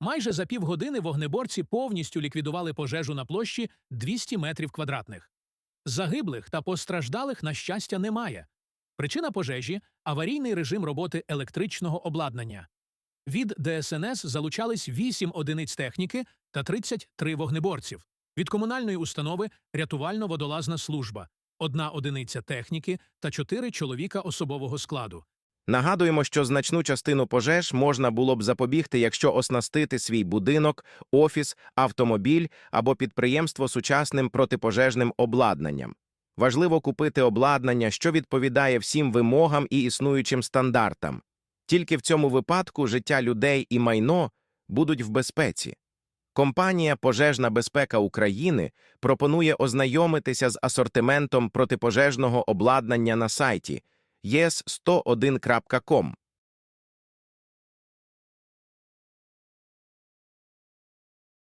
Майже за півгодини вогнеборці повністю ліквідували пожежу на площі 200 метрів квадратних. Загиблих та постраждалих, на щастя, немає. Причина пожежі аварійний режим роботи електричного обладнання. Від ДСНС залучались 8 одиниць техніки та 33 вогнеборців. Від комунальної установи рятувально-водолазна служба, одна одиниця техніки та 4 чоловіка особового складу. Нагадуємо, що значну частину пожеж можна було б запобігти, якщо оснастити свій будинок, офіс, автомобіль або підприємство сучасним протипожежним обладнанням. Важливо купити обладнання, що відповідає всім вимогам і існуючим стандартам. Тільки в цьому випадку життя людей і майно будуть в безпеці. Компанія Пожежна безпека України пропонує ознайомитися з асортиментом протипожежного обладнання на сайті yes101.com.